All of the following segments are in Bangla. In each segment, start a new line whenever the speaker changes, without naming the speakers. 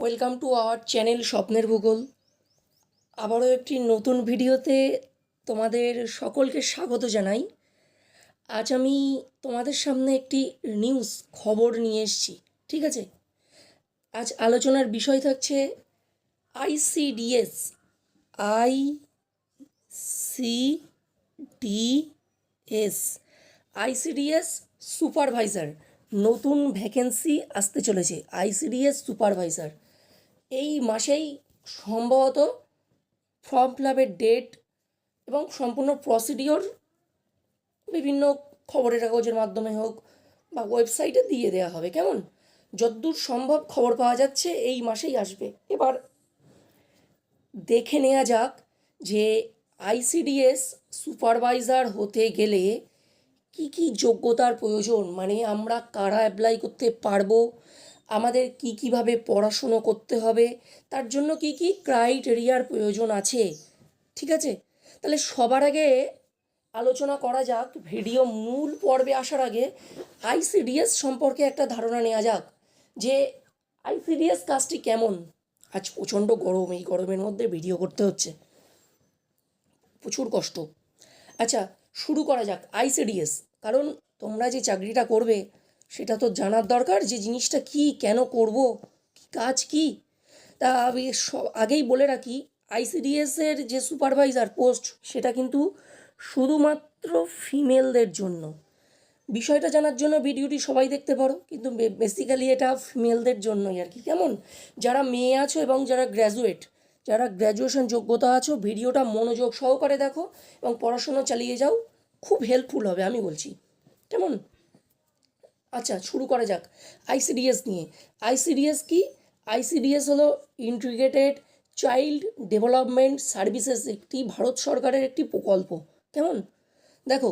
ওয়েলকাম টু আওয়ার চ্যানেল স্বপ্নের ভূগোল আবারও একটি নতুন ভিডিওতে তোমাদের সকলকে স্বাগত জানাই। আজ আমি তোমাদের সামনে একটি নিউজ খবর নিয়ে এসেছি, ঠিক আছে? আজ আলোচনার বিষয় থাকছে ICDS I C D S ICDS supervisor নতুন ভ্যাকেন্সি আসতে চলেছে আইসিডিএস সুপারভাইজার এই মাসেই সম্ভবত ফর্ম ফিল আপের ডেট এবং সম্পূর্ণ প্রসিডিওর বিভিন্ন খবরের কাগজের মাধ্যমে হোক বা ওয়েবসাইটে দিয়ে দেওয়া হবে। কেমন? যতদূর সম্ভব খবর পাওয়া যাচ্ছে, এই মাসেই আসবে। এবার দেখে নেওয়া যাক যে আইসিডিএস সুপারভাইজার হতে গেলে কি কি যোগ্যতার প্রয়োজন? মানে আমরা কারা অ্যাপ্লাই করতে পারব? আমাদের কি কীভাবে পড়াশুনো করতে হবে? তার জন্য কি কি ক্রাইটেরিয়ার প্রয়োজন আছে? ঠিক আছে? তাহলে সবার আগে আলোচনা করা যাক ভিডিও মূল পর্বে আসার আগে আইসিডিএস সম্পর্কে একটা ধারণা নেওয়া যাক, যে আইসিডিএস কাজটি কেমন? আজ প্রচণ্ড গরম, এই গরমের মধ্যে ভিডিও করতে হচ্ছে। প্রচুর কষ্ট। আচ্ছা শুরু করা যাক আইসিডিএস কারণ তোমরা যে চাকরিটা করবে সেটা তো জানার দরকার যে জিনিসটা কি, কেন করব, কি কাজ কি। তা আমি সব আগেই বলে রাখি আইসিডিএসের যে সুপারভাইজার পোস্ট সেটা কিন্তু শুধুমাত্র ফিমেলদের জন্য। বিষয়টা জানার জন্য ভিডিওটি সবাই দেখতে পারো, কিন্তু বেসিক্যালি এটা ফিমেলদের জন্যই আর কি। কেমন? যারা মেয়ে আছো এবং যারা গ্র্যাজুয়েট যারা গ্র্যাজুয়েশন যোগ্যতা আছো ভিডিওটা মনোযোগ সহকারে দেখো এবং পড়াশোনা চালিয়ে যাও, খুব হেল্পফুল হবে, আমি বলছি। কেমন? আচ্ছা শুরু করা যাক। আইসিডিএস নিয়ে। আইসিডিএস কি? আইসিডিএস হলো ইন্টিগ্রেটেড চাইল্ড ডেভেলপমেন্ট সার্ভিসেস একটি ভারত সরকারের একটি প্রকল্প। কেমন? দেখো,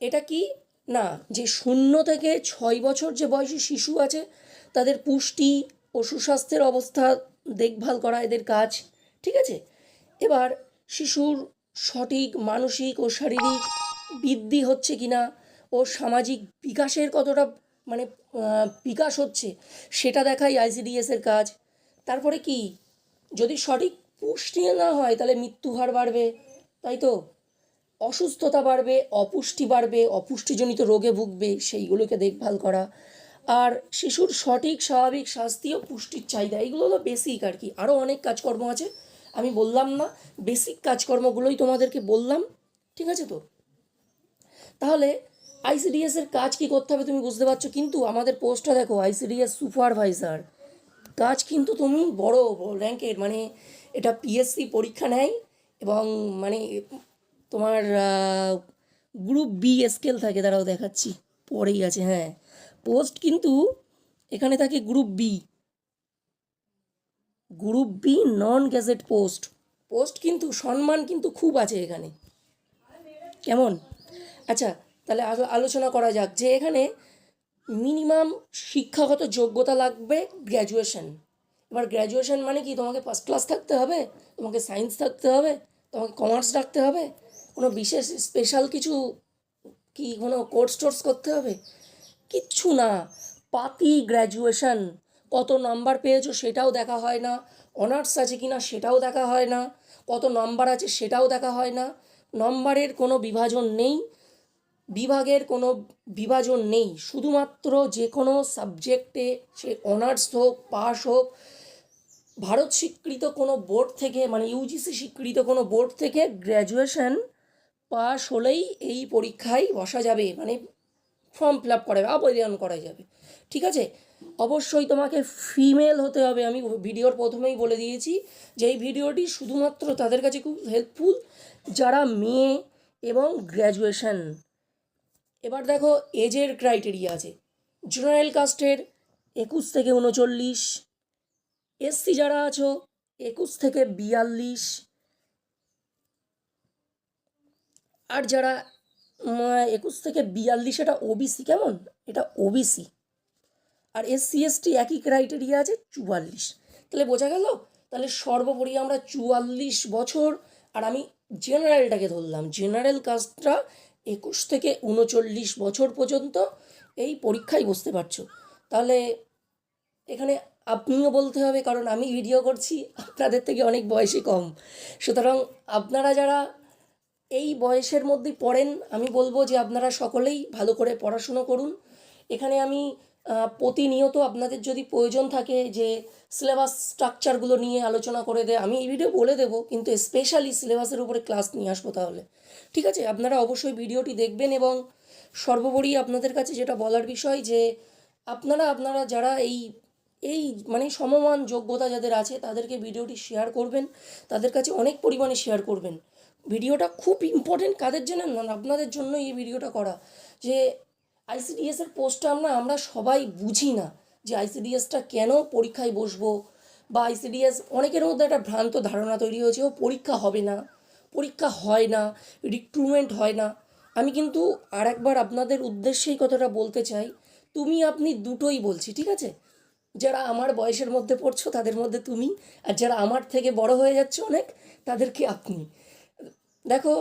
এটা কি? না, যে শূন্য থেকে ছয় বছর যে বয়সী শিশু আছে, তাদের পুষ্টি ও সুস্বাস্থ্যের অবস্থা, দেখভাল করা এদের কাজ, ঠিক আছে? এবার শিশুর সঠিক মানসিক ও শারীরিক বৃদ্ধি হচ্ছে কি না ও সামাজিক বিকাশের কতটা মানে বিকাশ হচ্ছে, সেটা দেখাই আইসিডিএসের কাজ। তারপরে কি? যদি সঠিক পুষ্টি না হয়, তাহলে মৃত্যু হার বাড়বে, তাই তো? অসুস্থতা বাড়বে, অপুষ্টি বাড়বে, অপুষ্টিজনিত রোগে ভুগবে, সেইগুলোকে দেখভাল করা। আর শিশুর সঠিক, স্বাভাবিক স্বাস্থ্য ও পুষ্টির চাহিদা এইগুলো হলো বেসিক আর কি। আরও অনেক কাজকর্ম আছে, আমি বললাম না বেসিক কাজকর্মগুলোই তোমাদেরকে বললাম, ঠিক আছে তো? তাহলে আইসিডিএস এর কাজ কি করতে হবে তুমি বুঝতে পারছ? কিন্তু আমাদের পোস্টটা দেখো, আইসিডিএস সুপারভাইজার। কাজ কিন্তু তুমি বড় র্যাঙ্কের মানে এটা পিএসসি পরীক্ষা নেয় এবং মানে তোমার গ্রুপ বি স্কেল থাকে, দাঁড়াও দেখাচ্ছি, পরেই আছে হ্যাঁ। পোস্ট কিন্তু এখানে থাকে group B group B non gazette post post কিন্তু সম্মান কিন্তু খুব আছে এখানে। কেমন? আচ্ছা তাহলে আলো- আলোচনা করা যাক যে এখানে মিনিমাম শিক্ষাগত যোগ্যতা লাগবে গ্র্যাজুয়েশন এবার গ্র্যাজুয়েশন মানে কি? তোমাকে ফার্স্ট ক্লাস থাকতে হবে, তোমাকে সায়েন্স থাকতে হবে, তোমাকে কমার্স রাখতে হবে, কোনো বিশেষ স্পেশাল কিছু কি কোনো কোর্স টোর্স করতে হবে? কিচ্ছু না। পাতি গ্র্যাজুয়েশন কত নাম্বার পেয়েছ সেটাও দেখা হয় না। অনার্স আছে কি না সেটাও দেখা হয় না। কত নাম্বার আছে সেটাও দেখা হয় না। নম্বরের কোনো বিভাজন নেই। বিভাগের কোনো বিভাজন নেই। শুধুমাত্র যে কোনো সাবজেক্টে সে অনার্স হোক পাস হোক, ভারত স্বীকৃত কোনো বোর্ড থেকে মানে ইউজিসি স্বীকৃত কোনো বোর্ড থেকে গ্র্যাজুয়েশন পাস হলেই এই পরীক্ষায় বসা যাবে মানে ফর্ম ফিল আপ করা যাবে, আবেদন করা যাবে। ঠিক আছে? অবশ্যই তোমাকে ফিমেল হতে হবে। আমি ভিডিওর প্রথমেই বলে দিয়েছি যে এই ভিডিওটি শুধুমাত্র তাদের কাছে খুব হেল্পফুল যারা মেয়ে এবং গ্র্যাজুয়েশন এবার দেখো এজের ক্রাইটেরিয়া আছে। জেনারেল কাস্টের একুশ থেকে উনচল্লিশ এসসি যারা আছো, একুশ থেকে বিয়াল্লিশ, আর যারা একুশ থেকে বিয়াল্লিশ, এটা ওবিসি কেমন? এটা ওবিসি আর এসসি এসটি একই ক্রাইটেরিয়া আছে, চুয়াল্লিশ। তাহলে বোঝা গেল? তাহলে সর্বোপরি আমরা চুয়াল্লিশ বছর, আর আমি জেনারেলটাকে ধরলাম। জেনারেল কাস্টটা একুশ থেকে উনচল্লিশ বছর পর্যন্ত এই পরীক্ষায় বসতে পারছ। তাহলে এখানে আপনিও বলতে হবে, কারণ আমি ভিডিও করছি, আপনাদের থেকে অনেক বয়সে কম। সুতরাং আপনারা যারা এই বয়সের মধ্যে পড়েন, আমি বলব যে আপনারা সকলেই ভালো করে পড়াশুনো করুন। এখানে আমি প্রতিনিয়ত আপনাদের যদি প্রয়োজন থাকে যে সিলেবাস স্ট্রাকচারগুলো নিয়ে আলোচনা করে দেয়, আমি এই ভিডিও বলে দেবো, কিন্তু স্পেশালি সিলেবাসের উপরে ক্লাস নিয়ে আসব তাহলে। ঠিক আছে? আপনারা অবশ্যই ভিডিওটি দেখবেন এবং সর্বোপরি আপনাদের কাছে যেটা বলার বিষয় যে, আপনারা আপনারা যারা এই এই মানে সমমান যোগ্যতা যাদের আছে, তাদেরকে ভিডিওটি শেয়ার করবেন, তাদের কাছে অনেক পরিমাণে শেয়ার করবেন। ভিডিওটা খুব ইম্পর্টেন্ট কাদের জানেন না, আপনাদের জন্য এই ভিডিওটা করা। যে আইসিডিএস এর পোস্টটা আমরা আমরা সবাই বুঝি না যে আইসিডিএসটা কেন পরীক্ষায় বসবো বা আইসিডিএস অনেকের মধ্যে একটা ভ্রান্ত ধারণা তৈরি হয়েছে, ও পরীক্ষা হবে না, পরীক্ষা হয় না রিক্রুটমেন্ট হয় না। আমি কিন্তু আর একবার আপনাদের উদ্দেশ্যেই কথাটা বলতে চাই, তুমি আপনি দুটোই বলছি, ঠিক আছে? যারা আমার বয়সের মধ্যে পড়ছো, তাদের মধ্যে তুমি, আর যারা আমার থেকে বড় হয়ে যাচ্ছে অনেক, তাদেরকে আপনি। দেখো,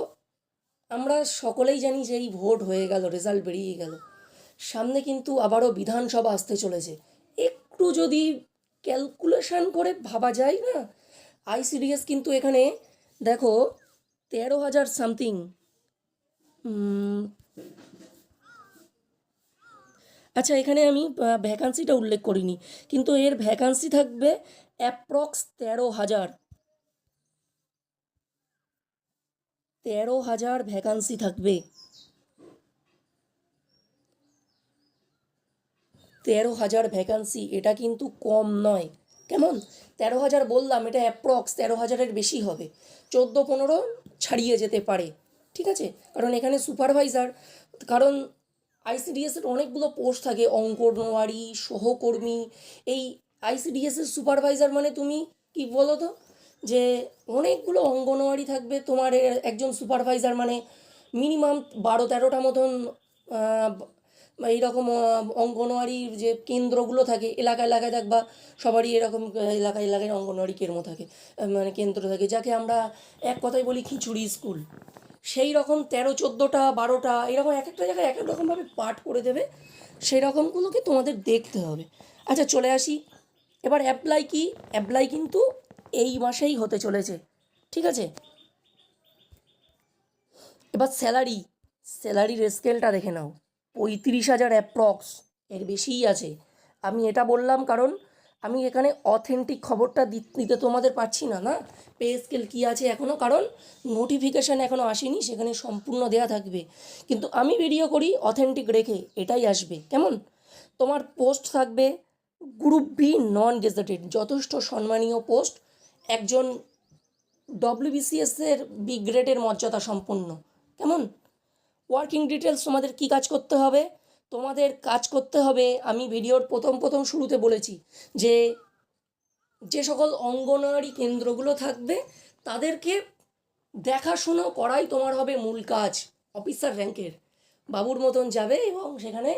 আমরা সকলেই জানি যে এই ভোট হয়ে গেল রেজাল্ট বেরিয়ে গেল। সামনে কিন্তু আবারও বিধানসভা আসতে চলেছে। একটু যদি ক্যালকুলেশন করে ভাবা যায় না? আইসিডিএস কিন্তু এখানে দেখো, তেরো হাজার সামথিং আচ্ছা এখানে আমি ভ্যাকান্সিটা উল্লেখ করিনি। কিন্তু এর ভ্যাকান্সি থাকবে অ্যাপ্রক্স তেরো হাজার। তেরো হাজার ভ্যাকান্সি থাকবে। তেরো হাজার ভ্যাকান্সি এটা কিন্তু কম নয়। কেমন? তেরো হাজার বললাম, এটা অ্যাপ্রক্স তেরো হাজারের বেশি হবে। চোদ্দ পনেরো ছাড়িয়ে যেতে পারে, ঠিক আছে? কারণ এখানে সুপারভাইজার কারণ আইসিডিএসের অনেকগুলো পোস্ট থাকে অঙ্কনওয়ারি সহকর্মী, এই আইসিডিএসের সুপারভাইজার মানে তুমি কি বলো তো যে অনেকগুলো অঙ্গনওয়াড়ি থাকবে, তোমার একজন সুপারভাইজার মানে মিনিমাম বারো তেরোটা মতন এইরকম আহ, অঙ্গনওয়াড়ির যে কেন্দ্রগুলো থাকে এলাকা এলাকায় দেখবা সবারই এরকম আহ, এলাকায় এলাকায় অঙ্গনওয়াড়ি কেন্দ্র থাকে মানে কেন্দ্র থাকে যাকে আমরা এক কথায় বলি খিচুড়ি স্কুল। সেই রকম তেরো চোদ্দোটা বারোটা এরকম এক একটা জায়গায় এক এক রকমভাবে পাঠ করে দেবে সেই রকমগুলোকে তোমাদের দেখতে হবে। আচ্ছা চলে আসি। এবার অ্যাপ্লাই কি? অ্যাপ্লাই কিন্তু এই মাসেই হতে চলেছে ঠিক আছে? এবার স্যালারি স্যালারির স্কেলটা দেখে নাও। পঁয়ত্রিশ হাজার অ্যাপ্রক্স এর বেশিই আছে। আমি এটা বললাম কারণ আমি এখানে অথেন্টিক খবরটা দিতে তোমাদের পারছি না না? পে স্কেল কী আছে এখনও কারণ নোটিফিকেশান এখনও আসেনি, সেখানে সম্পূর্ণ দেয়া থাকবে। কিন্তু আমি ভিডিও করি অথেন্টিক রেখে, এটাই আসবে। কেমন? তোমার পোস্ট থাকবে গ্রুপ বি নন গেজেটেড যথেষ্ট সম্মানীয় পোস্ট একজন ডব্লিউবিসিএস এর বি গ্রেডের মর্যাদা সম্পন্ন কেমন? ওয়ার্কিং ডিটেলস তোমাদের কি কাজ করতে হবে? তোমাদের কাজ করতে হবে, আমি ভিডিওর প্রথম প্রথম শুরুতে বলেছি যে যে সকল অঙ্গনওয়াড়ি কেন্দ্রগুলো থাকবে, তাদেরকে দেখাশুনো করাই তোমার হবে মূল কাজ অফিসার র্যাঙ্কের বাবুর মতন যাবে এবং সেখানে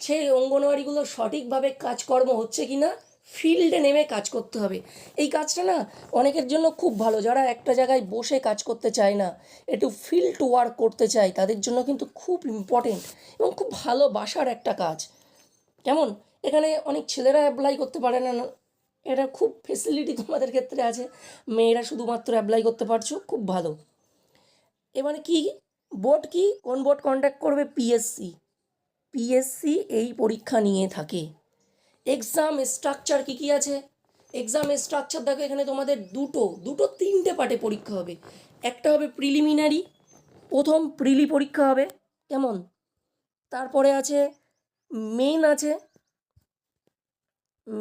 সেই অঙ্গনওয়াড়িগুলো সঠিকভাবে কাজকর্ম হচ্ছে কি না ফিল্ডে নেমে কাজ করতে হবে। এই কাজটা না অনেকের জন্য খুব ভালো। যারা একটা জায়গায় বসে কাজ করতে চায় না, একটু ফিল্ড ওয়ার্ক করতে চায়, তাদের জন্য কিন্তু খুব ইম্পর্টেন্ট এবং খুব ভালোবাসার একটা কাজ। কেমন? এখানে অনেক ছেলেরা অ্যাপ্লাই করতে পারে না এটা খুব ফেসিলিটি তোমাদের ক্ষেত্রে আছে। মেয়েরা শুধুমাত্র অ্যাপ্লাই করতে পারছ, খুব ভালো। এবারে কি? বোর্ড কি? কোন বোর্ড কন্ট্যাক্ট করবে? পিএসসি পিএসসি এই পরীক্ষা নিয়ে থাকে। এক্সাম স্ট্রাকচার কী কী আছে? এক্সাম স্ট্রাকচার দেখো এখানে তোমাদের দুটো দুটো তিনটে পার্টে পরীক্ষা হবে। একটা হবে প্রিলিমিনারি প্রথম প্রিলি পরীক্ষা হবে, কেমন? তারপরে আছে মেইন আছে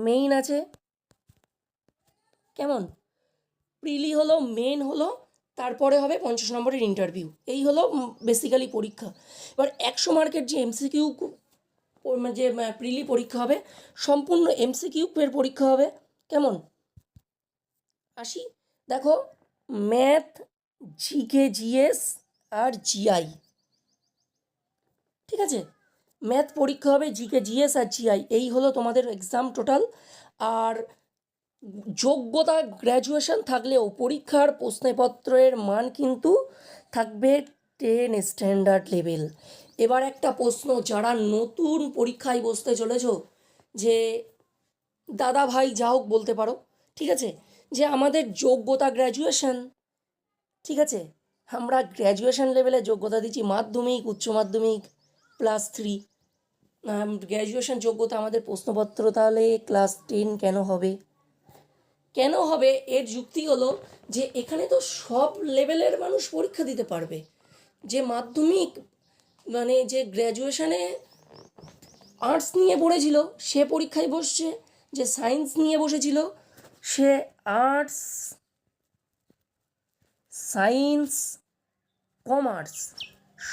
মেইন আছে, কেমন? প্রিলি হলো মেন হলো, তারপরে হবে পঞ্চাশ নম্বরের ইন্টারভিউ এই হলো বেসিক্যালি পরীক্ষা। এবার একশো মার্কের যে এমসিকিউ যে প্রিলি পরীক্ষা হবে, সম্পূর্ণ এমসিকিউ এর পরীক্ষা হবে। কেমন? আসি। দেখো ম্যাথ জিকে জিএস আর জিআই ঠিক আছে? ম্যাথ পরীক্ষা হবে জিকে জিএস আর জিআই এই হলো তোমাদের এক্সাম টোটাল আর যোগ্যতা গ্র্যাজুয়েশন থাকলেও পরীক্ষার প্রশ্নপত্রের মান কিন্তু থাকবে টেন স্ট্যান্ডার্ড লেভেল এবার একটা প্রশ্ন, যারা নতুন পরীক্ষায় বসতে চলেছ, যে দাদা ভাই যা হোক বলতে পারো, ঠিক আছে? যে আমাদের যোগ্যতা গ্র্যাজুয়েশন ঠিক আছে? আমরা গ্র্যাজুয়েশন লেভেলে যোগ্যতা দিচ্ছি, মাধ্যমিক, উচ্চ মাধ্যমিক প্লাস থ্রি গ্র্যাজুয়েশন যোগ্যতা আমাদের প্রশ্নপত্র তাহলে ক্লাস টেন কেন হবে? কেন হবে? এর যুক্তি হলো যে এখানে তো সব লেভেলের মানুষ পরীক্ষা দিতে পারবে। যে মাধ্যমিক মানে যে গ্র্যাজুয়েশানে আর্টস নিয়ে পড়েছিল, সে পরীক্ষায় বসছে, যে সায়েন্স নিয়ে বসেছিল, সে আর্টস সায়েন্স কমার্স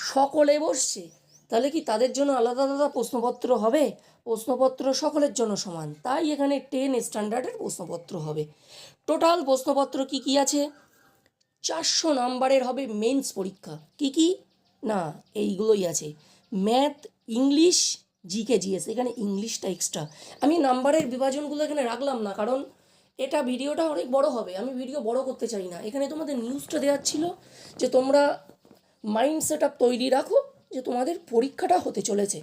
সকলে বসছে। তাহলে কি তাদের জন্য আলাদা আলাদা প্রশ্নপত্র হবে? প্রশ্নপত্র সকলের জন্য সমান। তাই এখানে টেন স্ট্যান্ডার্ডের প্রশ্নপত্র হবে। টোটাল প্রশ্নপত্র কি কি আছে? চারশো নাম্বারের হবে মেন্স পরীক্ষা। কি কি? না, এইগুলোই আছে। ম্যাথ, ইংলিশ, জিকে, জিএস, এখানে ইংলিশটা এক্সট্রা আমি নাম্বারের বিভাজনগুলো এখানে রাখলাম না, কারণ এটা ভিডিওটা অনেক বড় হবে। আমি ভিডিও বড় করতে চাই না। এখানে তোমাদের নিউজটা দেওয়ার ছিল যে তোমরা মাইন্ড সেট আপ তৈরি রাখো, যে তোমাদের পরীক্ষাটা হতে চলেছে।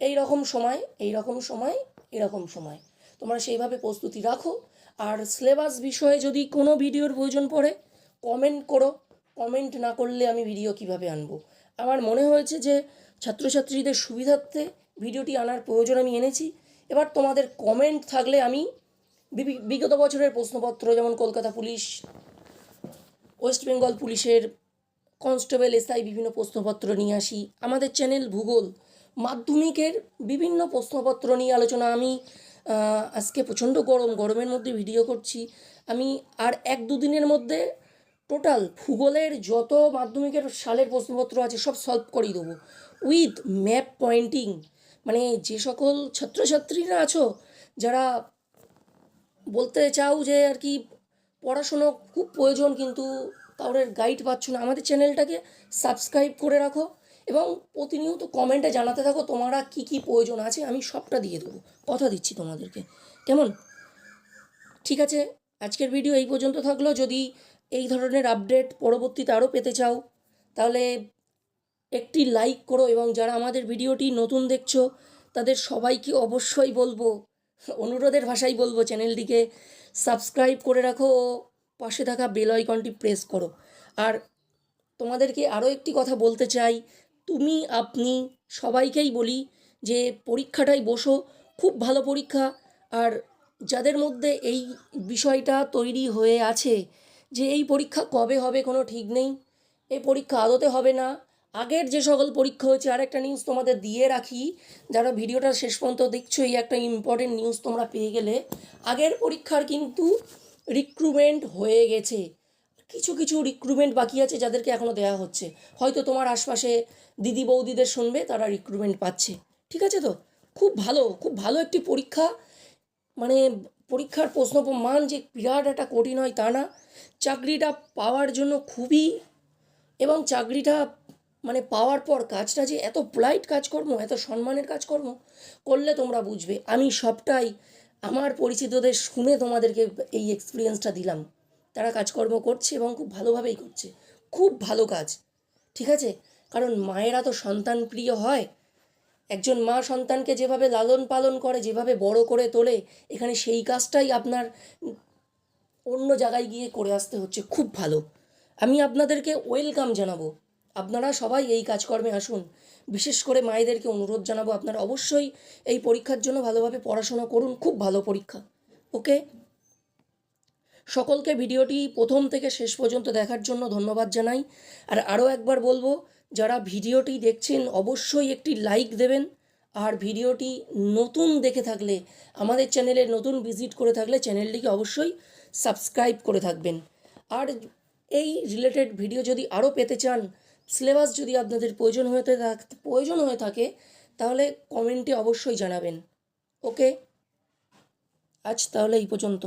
এই রকম সময় এই রকম সময়, এরকম সময়। তোমরা সেইভাবে প্রস্তুতি রাখো। আর সিলেবাস বিষয়ে যদি কোনো ভিডিওর প্রয়োজন পড়ে কমেন্ট করো। কমেন্ট না করলে আমি ভিডিও কীভাবে আনব? আমার মনে হয়েছে যে ছাত্রছাত্রীদের সুবিধার্থে ভিডিওটি আনার প্রয়োজন আমি এনেছি। এবার তোমাদের কমেন্ট থাকলে আমি বিগত বছরের প্রশ্নপত্র, যেমন কলকাতা পুলিশ, ওয়েস্ট বেঙ্গল পুলিশের কনস্টেবল, এসআই বিভিন্ন প্রশ্নপত্র নিয়ে আসি। আমাদের চ্যানেল ভূগোল মাধ্যমিকের বিভিন্ন প্রশ্নপত্র নিয়ে আলোচনা। আমি আজকে প্রচণ্ড গরম, গরমের মধ্যে ভিডিও করছি। আমি আর এক দুদিনের মধ্যে টোটাল ভূগোলের যত মাধ্যমিকের সালের প্রশ্নপত্র আছে সব সলভ করিয়ে দেবো। উইথ ম্যাপ পয়েন্টিং মানে যে সকল ছাত্রছাত্রীরা আছো, যারা বলতে চাও যে আর কি পড়াশুনো খুব প্রয়োজন কিন্তু কারোর গাইড পাচ্ছ না, আমাদের চ্যানেলটাকে সাবস্ক্রাইব করে রাখো এবং প্রতিনিয়ত কমেন্টে জানাতে থাকো তোমরা কি কি প্রয়োজন আছে, আমি সবটা দিয়ে দেবো। কথা দিচ্ছি তোমাদেরকে। কেমন? ঠিক আছে? আজকের ভিডিও এই পর্যন্ত থাকল। যদি এই ধরনের আপডেট পরবর্তীতে আরও পেতে চাও, তাহলে একটি লাইক করো এবং যারা আমাদের ভিডিওটি নতুন দেখছ, তাদের সবাইকে অবশ্যই বলব, অনুরোধের ভাষাই বলব, চ্যানেলটিকে সাবস্ক্রাইব করে রাখো ও পাশে থাকা বেল আইকনটি প্রেস করো। আর তোমাদেরকে আরও একটি কথা বলতে চাই, তুমি, আপনি সবাইকেই বলি যে পরীক্ষাটাই বসো, খুব ভালো পরীক্ষা। আর যাদের মধ্যে এই বিষয়টা তৈরি হয়ে আছে যে এই পরীক্ষা কবে হবে কোনো ঠিক নেই, এই পরীক্ষা আদতে হবে না। আগের যে সকল পরীক্ষা হয়েছে আর একটা নিউজ তোমাদের দিয়ে রাখি। যারা ভিডিওটা শেষ পর্যন্ত দেখছ, এই একটা ইম্পর্টেন্ট নিউজ তোমরা পেয়ে গেলে। আগের পরীক্ষার কিন্তু রিক্রুটমেন্ট হয়ে গেছে। কিছু কিছু রিক্রুটমেন্ট বাকি আছে যাদেরকে এখনও দেওয়া হচ্ছে। হয়তো তোমার আশপাশে দিদি বৌদিদের শুনবে, তারা রিক্রুটমেন্ট পাচ্ছে। ঠিক আছে তো? খুব ভালো খুব ভালো একটি পরীক্ষা। মানে পরীক্ষার প্রশ্ন মান যে বিরাট একটা কঠিন হয় তা না। চাকরিটা পাওয়ার জন্য খুবই এবং চাকরিটা মানে পাওয়ার পর কাজটা যে এত পোলাইট কাজকর্ম, এত সম্মানের কাজকর্ম করলে তোমরা বুঝবে। আমি সবটাই আমার পরিচিতদের শুনে তোমাদেরকে এই এক্সপিরিয়েন্সটা দিলাম। তারা কাজকর্ম করছে এবং খুব ভালোভাবেই করছে। খুব ভালো কাজ, ঠিক আছে? কারণ মায়েরা তো সন্তান প্রিয় হয়। একজন মা সন্তানকে যেভাবে লালন পালন করে, যেভাবে বড় করে তোলে, এখানে সেই কাজটাই আপনার অন্য জায়গায় গিয়ে করে আসতে হচ্ছে। খুব ভালো। আমি আপনাদেরকে ওয়েলকাম জানাব। আপনারা সবাই এই কাজকর্মে আসুন। বিশেষ করে মায়েদেরকে অনুরোধ জানাব, আপনারা অবশ্যই এই পরীক্ষার জন্য ভালোভাবে পড়াশোনা করুন। খুব ভালো পরীক্ষা। ওকে? সকলকে ভিডিওটি প্রথম থেকে শেষ পর্যন্ত দেখার জন্য ধন্যবাদ জানাই। আর আরও একবার বলব, যারা ভিডিওটি দেখছেন, অবশ্যই একটি লাইক দেবেন। আর ভিডিওটি নতুন দেখে থাকলে, আমাদের চ্যানেলে নতুন ভিজিট করে থাকলে চ্যানেলটিকে অবশ্যই সাবস্ক্রাইব করে থাকবেন। আর এই রিলেটেড ভিডিও যদি আরও পেতে চান, সিলেবাস যদি আপনাদের প্রয়োজন হয়ে প্রয়োজন হয়ে থাকে, তাহলে কমেন্টে অবশ্যই জানাবেন। ওকে? আজ তাহলে এই পর্যন্ত।